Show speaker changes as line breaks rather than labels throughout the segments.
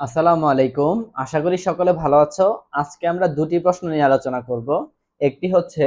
আসসালামু আলাইকুম। আশা করি সকলে ভালো আছো। আজকে আমরা দুটি প্রশ্ন নিয়ে আলোচনা করব। একটি হচ্ছে,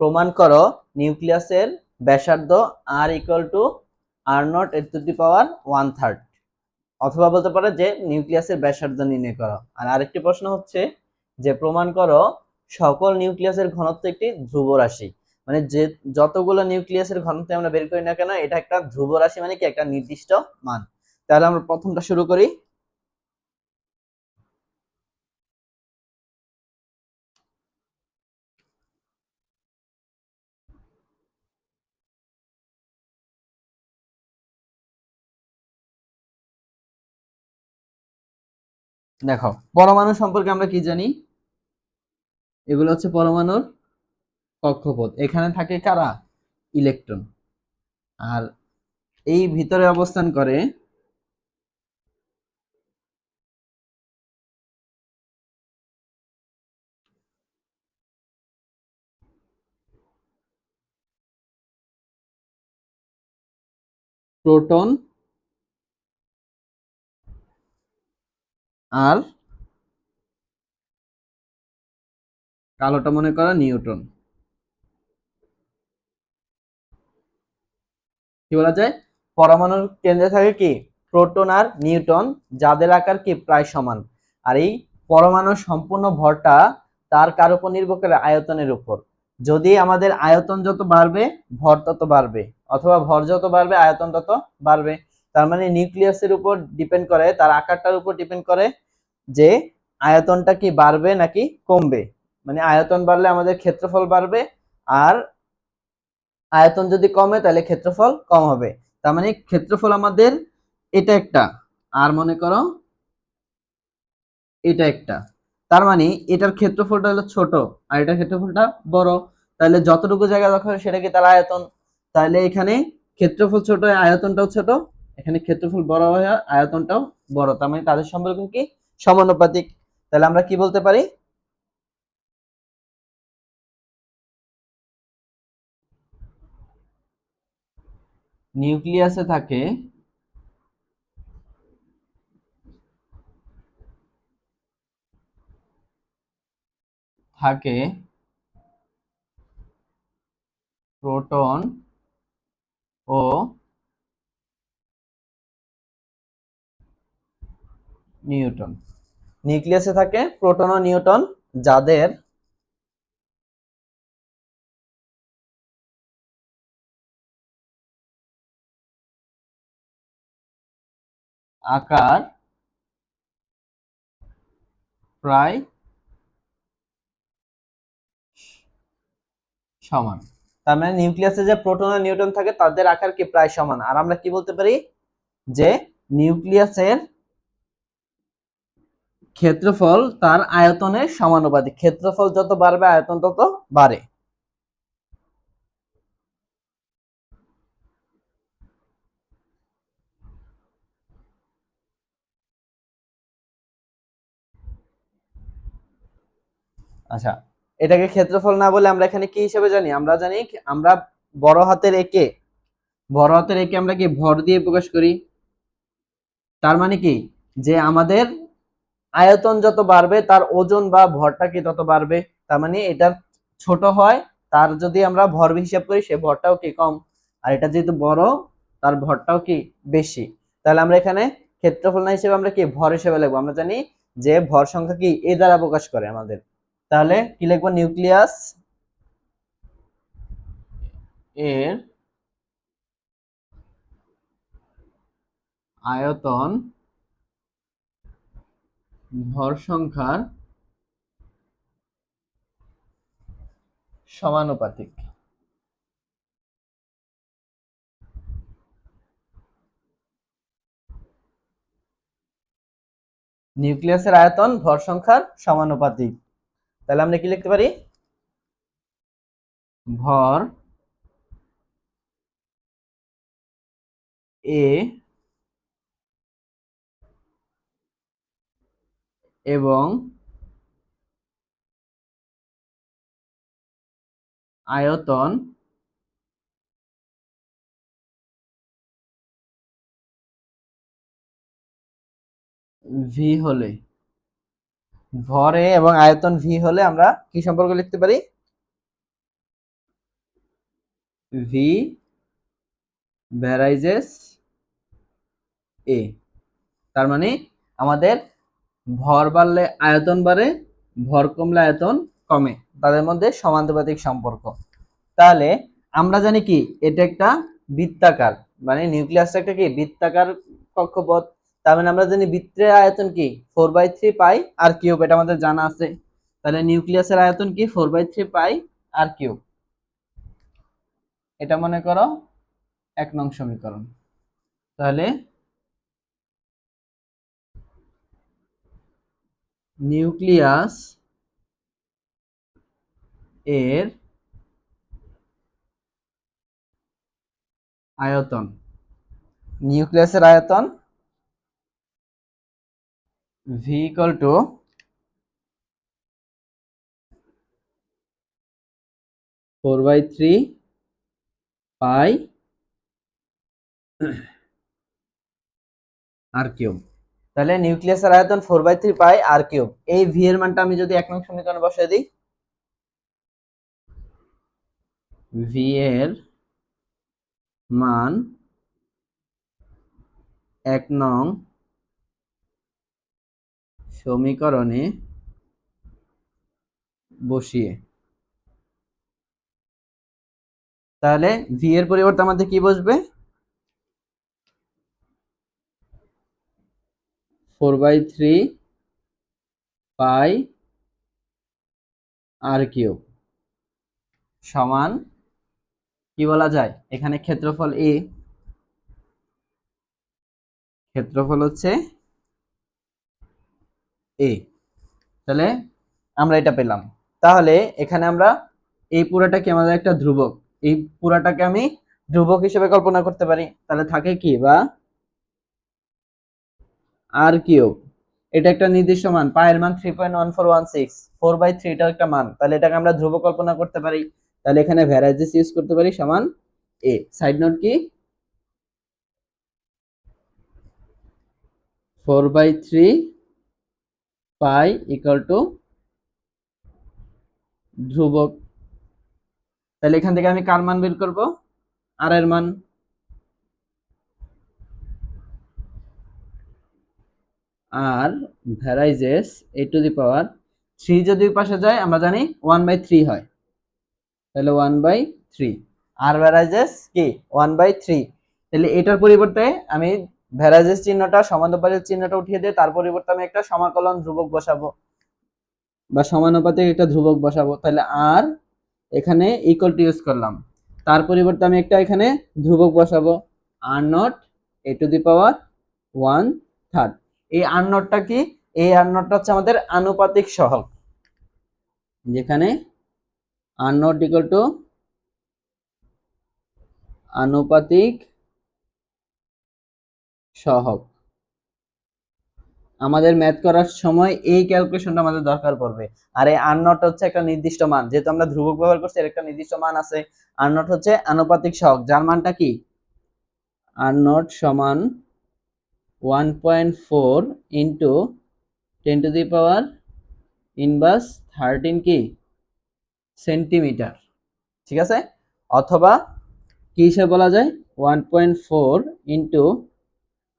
প্রমাণ করো নিউক্লিয়াসের ব্যাসার্ধ R equal to R nought এর to the power one third অথবা বলতে পারো যে, নিউক্লিয়াসের ব্যাসার্ধ নির্ণয় করো। আর আরেকটি প্রশ্ন হচ্ছে, যে প্রমাণ করো সকল নিউক্লিয়াসের ঘনত্ব একটি ধ্রুব রাশি। মানে যে যতগুলো নিউক্লিয়াসের ঘনত্ব আমরা বের করি না কেন, এটা একটা ধ্রুব রাশি মানে কি? একটা নির্দিষ্ট মান। তাহলে আমরা প্রথমটা শুরু করি। দেখো, পরমাণু সম্পর্কে আমরা কি জানি? এগুলো হচ্ছে পরমাণুর কক্ষপথ। এখানে থাকে কারা? ইলেকট্রন। আর এই ভিতরে অবস্থান করে প্রোটন আর কালোটা মনে করা নিউটন কি বলা যায়? পরমাণুর কেন্দ্রে থাকে কি? প্রোটন আর নিউটন যাদের আকার কি? প্রায় সমান। আর এই পরমাণুর সম্পূর্ণ ভরটা তার কার উপর নির্ভর করে? আয়তনের উপর। যদি আমাদের আয়তন যত বাড়বে, ভর তত বাড়বে। অথবা ভর যত বাড়বে, আয়তন তত বাড়বে। তার মানে নিউক্লিয়াসের উপর ডিপেন্ড করে, তার আকারটার উপর ডিপেন্ড করে যে আয়তনটা কি বাড়বে নাকি কমবে। মানে আয়তন বাড়লে আমাদের ক্ষেত্রফল বাড়বে আর আয়তন যদি কমে তাহলে ক্ষেত্রফল কম হবে। তার মানে ক্ষেত্রফল আমাদের এটা একটা, আর মনে করো এটা একটা। তার মানে এটার ক্ষেত্রফলটা হলো ছোট আর এটার ক্ষেত্রফলটা বড়। তাহলে যতটুকু জায়গা দখল সেটা কি তার আয়তন। তাহলে এখানে ক্ষেত্রফল ছোট, আয়তনটাও ছোট এখানে ক্ষেত্রফল বড় হয় আয়তনটাও বড়, তার মানে তাদের সম্পর্ক কি? সমানুপাতিক। তাহলে আমরা কি বলতে পারি? নিউক্লিয়াসে থাকে থাকে প্রোটন ও নিউটন। নিউক্লিয়াসে থাকে প্রোটন ও নিউটন, যাদের আকার প্রায় সমান। তার মানে নিউক্লিয়াসে যে প্রোটন আর নিউট্রন থাকে, তাদের আকার কি প্রায় সমান? আর আমরা কি বলতে পারি? যে নিউক্লিয়াসের ক্ষেত্রফল তার আয়তনের সমানুপাতিক। ক্ষেত্রফল যত বাড়বে, আয়তন তত বাড়ে। আচ্ছা এটাকে ক্ষেত্রফল না বলে আমরা এখানে কি হিসেবে জানি? আমরা জানি আমরা বড় হাতের একে, বড় হাতের একে আমরা কি ভর দিয়ে প্রকাশ করি? তার মানে কি? যে আমাদের আয়তন যত বাড়বে, তার ওজন বা ভরটা কি তত বাড়বে? তার মানে এটা ছোট হয়, তার যদি আমরা ভর হিসাব করি, সে ভরটাও কি কম? আর এটা যেহেতু বড়, তার ভরটাও কি বেশি? তাহলে আমরা এখানে ক্ষেত্রফল না হিসেবে আমরা কি ভর হিসেবে লিখব? আমরা জানি যে ভর সংখ্যা কি এ দ্বারা প্রকাশ করে আমাদের। তাহলে কি লিখব? নিউক্লিয়াস এর আয়তন ভর সংখ্যার সমানুপাতিক। নিউক্লিয়াসের আয়তন ভর সংখ্যার সমানুপাতিক। তাহলে আমরা কি লিখতে পারি? ভর এ এবং আয়তন ভি হলে, ভরে এবং আয়তন ভি হলে আমরা কি সম্পর্ক লিখতে পারি? ভি ভ্যারাইজেস এ তার মানে আমাদের ভর বাড়লে আয়তন বাড়ে, ভর কমলে আয়তন কমে। তাদের মধ্যে সমানুপাতিক সম্পর্ক। তাহলে আমরা জানি কি, এটা একটা বৃত্তাকার মানে নিউক্লিয়াসটা একটা কি, বৃত্তাকার কক্ষপথ। তার মানে আমরা জানি বৃত্তের আয়তন কি four by three pi R cube এটা আমাদের জানা আছে। তাহলে নিউক্লিয়াসের আয়তন কি four by three pi R cube এটা মনে করো এক নং সমীকরণ। তাহলে নিউক্লিয়াস এর আয়তন। নিউক্লিয়াসের আয়তন V equal to four by three pi R cube তাহলে নিউক্লিয়াসের আয়তন four by three pi R cube. এই ভি এর মানটা আমি যদি এক নং সমীকরণে বসাই দিই ভি এর মান এক নং সমীকরণে বসিয়ে। তাহলে ভি এর পরিবর্তে আমাদের কি বসবে? Four by three pi R cube সমান কি বলা যায়? এখানে ক্ষেত্রফল এ ক্ষেত্রফল হচ্ছে এ তাহলে আমরা এটা পেলাম। তাহলে এখানে আমরা এই পুরাটা কি আমাদের একটা ধ্রুবক, এই পুরাটাকে আমি ধ্রুবক হিসেবে কল্পনা করতে পারি। তাহলে থাকে কি বা আর কিউব। এটা একটা নির্দিষ্ট মান, পায়ের মান three point one four one six four by three এটার একটা মান। তাহলে এটাকে আমরা ধ্রুব কল্পনা করতে পারি। তাহলে এখানে ভ্যারাইজিস ইউজ করতে পারি সমান এ সাইড নোট কি? Four by three pi equal to ধ্রুবক। তাহলে এখান থেকে আমি কার মান বের করব? আর এর মান। আর ভ্যারাইজেস এ টু দি পাওয়ার থ্রি যদি পাশে যায়, আমরা জানি ওয়ান বাই থ্রি হয়। তাহলে one by three R varies as কি? ওয়ান বাই থ্রি তাহলে এটার পরিবর্তে আমি ভ্যারাইজেস চিহ্নটা, সমানুপাতিক চিহ্নটা উঠিয়ে দিয়ে তার পরিবর্তে আমি একটা সমাকলন ধ্রুবক বসাবো। বা সমানুপাতিক একটা ধ্রুবক বসাবো। তাহলে আর এখানে ইকুয়াল টু ইউজ করলাম। তার পরিবর্তে আমি একটা এখানে ধ্রুবক বসাবো। R nought A to the power one third এই আর নটটা কি? এই আর নটটা হচ্ছে আমাদের আনুপাতিক সহগ। যেখানে আর নট ইকুয়াল টু আনুপাতিক সহগ। আমাদের ম্যাথ করার সময় এই ক্যালকুলেশনটা আমাদের দরকার পড়বে। আর এই আর নট হচ্ছে একটা নির্দিষ্ট মান। যেহেতু আমরা ধ্রুবক ব্যবহার করছি, এর একটা নির্দিষ্ট মান আছে। আর নট হচ্ছে আনুপাতিক সহগ। যার মানটা কি? আর নট সমান one point four into ten to the power inverse thirteen কি? সেন্টিমিটার ঠিক আছে? অথবা কি হিসেবে বলা যায়? ওয়ান পয়েন্ট ফোর ইন্টু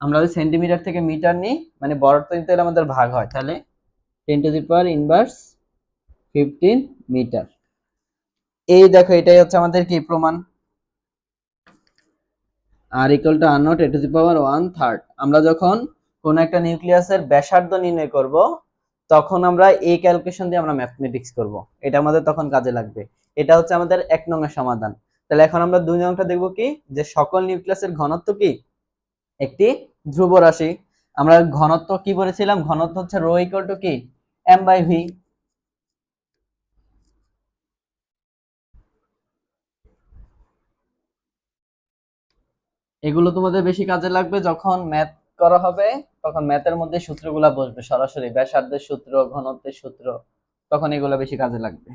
আমরা যদি সেন্টিমিটার থেকে মিটার নিই মানে বড়টা নিতে আমাদের ভাগ হয়, তাহলে ten to the power inverse fifteen metre এই দেখো, এটাই হচ্ছে আমাদের কি প্রমাণ? R equal to R nought A to the power one third আমরা যখন কোন একটা নিউক্লিয়াসের ব্যাসার্ধ নির্ণয় করব, তখন আমরা এই ক্যালকুলেশন দিয়ে আমরা ম্যাথমেটিক্স করব। এটা আমাদের তখন কাজে লাগবে। এটা হচ্ছে আমাদের এক নংয়ের সমাধান। তাহলে এখন আমরা দুই নংটা দেখব কি? যে সকল নিউক্লিয়াসের ঘনত্ব কি? একটি ধ্রুব রাশি। আমরা ঘনত্ব কি বলেছিলাম? ঘনত্ব হচ্ছে রো ইকুয়াল টু কি? এম বাই ভি এগুলো তোমাদের বেশি কাজে লাগবে যখন ম্যাথ করা হবে, তখন ম্যাথের মধ্যে সূত্রগুলা বসবে, সরাসরি ব্যাসার্ধের সূত্র, ঘনত্বের সূত্র, তখন এগুলো বেশি কাজে লাগবে।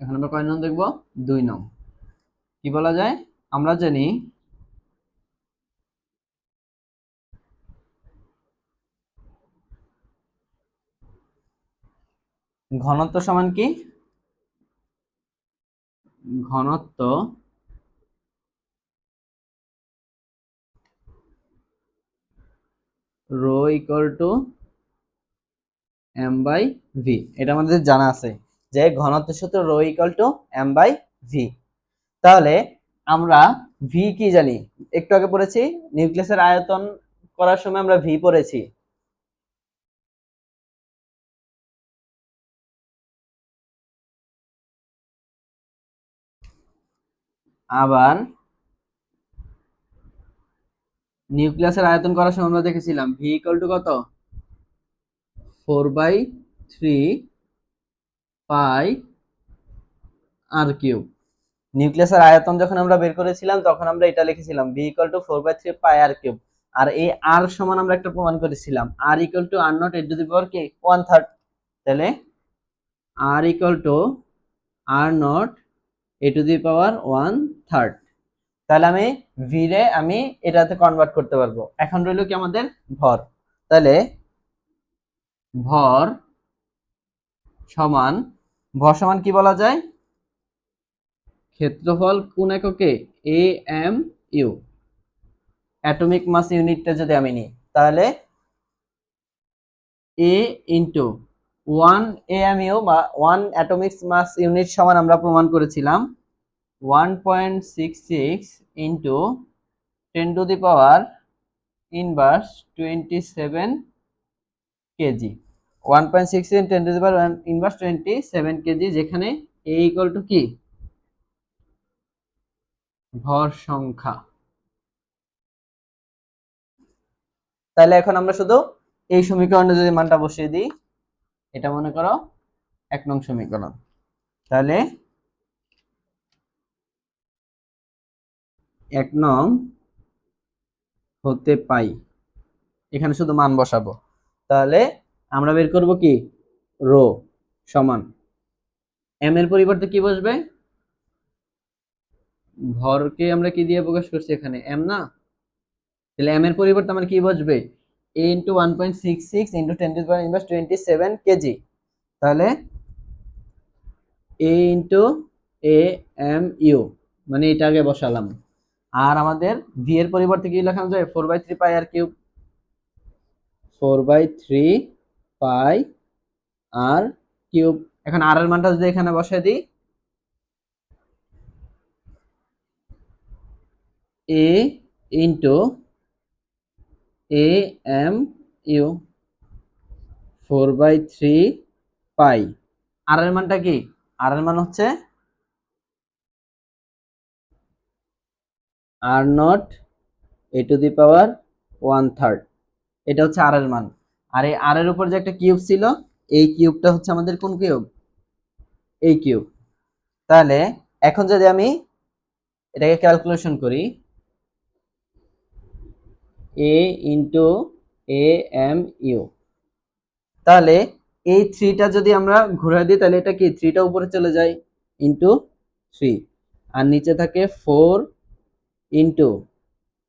এখন আমরা কয় নং দেখব? দুই নং। কি বলা যায়? আমরা জানি ঘনত্ব সমান কি? ঘনত্ব rho equal to M by V. এটা আমাদের জানা আছে যে ঘনত্ব সূত্র rho equal to M by V. তাহলে আমরা ভি কি জানি? একটু আগে পড়েছি, নিউক্লিয়াসের আয়তন করার সময় আমরা ভি পড়েছি। আবার নিউক্লিয়াসের আয়তন করার সময় আমরা দেখেছিলাম ভি ইকুয়াল টু কত? Four by three pi R cube নিউক্লিয়াসের আয়তন যখন আমরা বের করেছিলাম, তখন আমরা এটা লিখেছিলাম B equal to four by three pi R cube আর এই আর সমান আমরা একটা প্রমাণ করেছিলাম। R equal to R nought A to the power K one third তাহলে R equal to R nought A to the power one third তাহলে আমি V রে আমি এটাতে কনভার্ট করতে পারব। এখন রইল কি আমাদের? ভর। তাহলে ভর সমান ভর সমান কি বলা যায়? ক্ষেত্রফল কোন এককে? A M U atomic mass ইউনিটটা যদি আমি নিই, তাহলে A into one A M U বা ওয়ান অ্যাটমিক মাস ইউনিট সমান আমরা প্রমাণ করেছিলাম। One point six six into ten to the power inverse twenty seven KG one point six ten to twenty seven KG যেখানে A equal to কি? ভর সংখ্যা। তাহলে এখন আমরা শুধু এই সমীকরণে যদি মানটা বসিয়ে দিই, এটা মনে করো এক নং সমীকরণ। তাহলে এক নং হতে পাই। এখানে শুধু মান বসাবো। তাহলে আমরা বের করব কি? রো সমান। এম এর পরিবর্তে কি বসবে? ভরকে আমরা কি দিয়ে প্রকাশ করছি এখানে? এম না? তাহলে এম এর পরিবর্তে আমার কি বসবে? A into one point six six into ten to inverse twenty seven KG তাহলে A into A M U মানে এটা আগে বসালাম। আর আমাদের ভি এর পরিবর্তে কি লেখানো যায়? Four by three pi R cube four by three pi R cube এখন আর এর মানটা যদি এখানে বসে দিই A into A M U four by three pi R এর মানটা কি? আর এর মান হচ্ছে R nought A to the power one third এটা হচ্ছে আর এর মান। আর এই আর এর উপর যে একটা কিউব ছিল, এই কিউবটা হচ্ছে আমাদের কোন কিউব? এই কিউব। তাহলে এখন যদি আমি এটাকে ক্যালকুলেশন করি A into A M U তাহলে এই থ্রিটা যদি আমরা ঘুরে দিই, তাহলে এটা কি? থ্রিটা উপরে চলে যায় ইন্টু থ্রি আর নিচে থাকে ফোর ইন্টু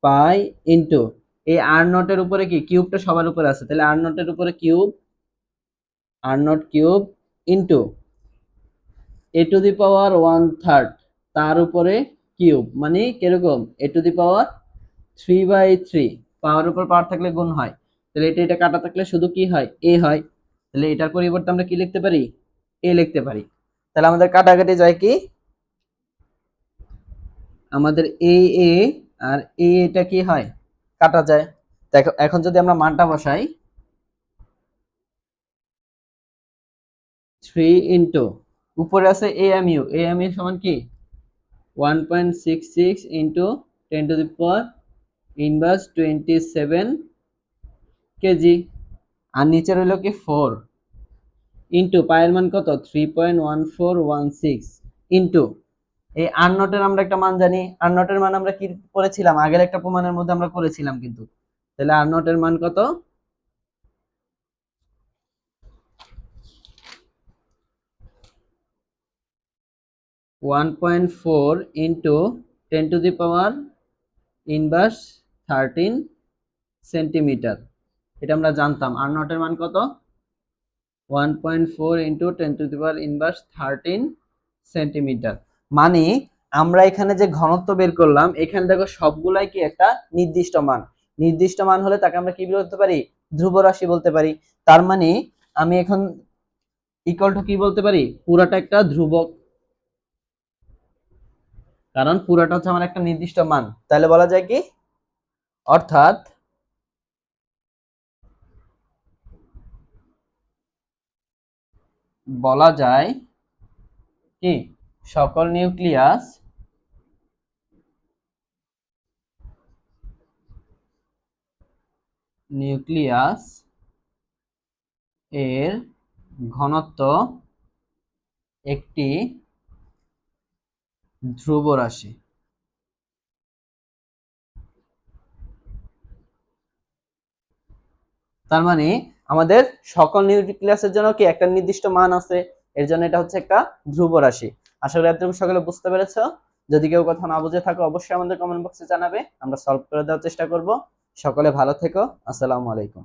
পাই ইন্টু এই আর নটের উপরে কি? কিউবটা সবার উপরে আছে। তাহলে আর নটের উপরে cube R nought cube into A to the power one third তার উপরে কিউব মানে কীরকম? A to the power three by three power উপর পাওয়ার থাকলে গুণ হয়। তাহলে এটা এটা কাটা থাকলে শুধু কি হয়? এ হয়। তাহলে এটার পরিবর্তে আমরা কি লিখতে পারি? এ লিখতে পারি। তাহলে আমাদের কাটাকাটি যায় কি? আমাদের এ এ আর এ এটা কি হয়? কাটা যায়। দেখো, এখন যদি আমরা মানটা বসাই থ্রি ইন্টু উপরে আছে A M U A M U সমান কি? One point six six into ten to the power inverse twenty seven KG আর নিচে রইল কি? ফোর ইন্টু পায়ের মান কত? Three point one four one six into এই আর আমরা একটা মান জানি। আর মান আমরা কি করেছিলাম? আগের একটা প্রমাণের মধ্যে আমরা করেছিলাম কিন্তু। তাহলে আর নটের মান কত? One point four into ten to the power inverse thirteen centimetre এটা আমরা জানতাম। আর নটের মান কত? One point four into ten to the power inverse thirteen centimetre মানে আমরা এখানে যে ঘনত্ব বের করলাম, এখানে দেখো সবগুলাই কি একটা নির্দিষ্ট মান। নির্দিষ্ট মান হলে তাকে আমরা কি বলতে পারি? ধ্রুব রাশি বলতে পারি। তার মানে আমি এখন ইকুয়াল টু কি বলতে পারি? পুরাটা একটা ধ্রুবক। কারণ পুরাটা হচ্ছে আমার একটা নির্দিষ্ট মান। তাহলে বলা যায় কি? অর্থাৎ বলা যায় কি? সকল নিউক্লিয়াস নিউক্লিয়াস এর ঘনত্ব একটি ধ্রুব রাশি। তার মানে আমাদের সকল নিউক্লিয়াসের জন্য কি একটা নির্দিষ্ট মান আছে? এর জন্য এটা হচ্ছে একটা ধ্রুব রাশি। আশা করি এতটুকু সকলে বুঝতে পেরেছ। যদি কেউ কথা না বুঝে থাকো, অবশ্যই আমাদের কমেন্ট বক্সে জানাবে। আমরা সলভ করে দেওয়ার চেষ্টা করব। সকলে ভালো থেকো। আসসালামু আলাইকুম।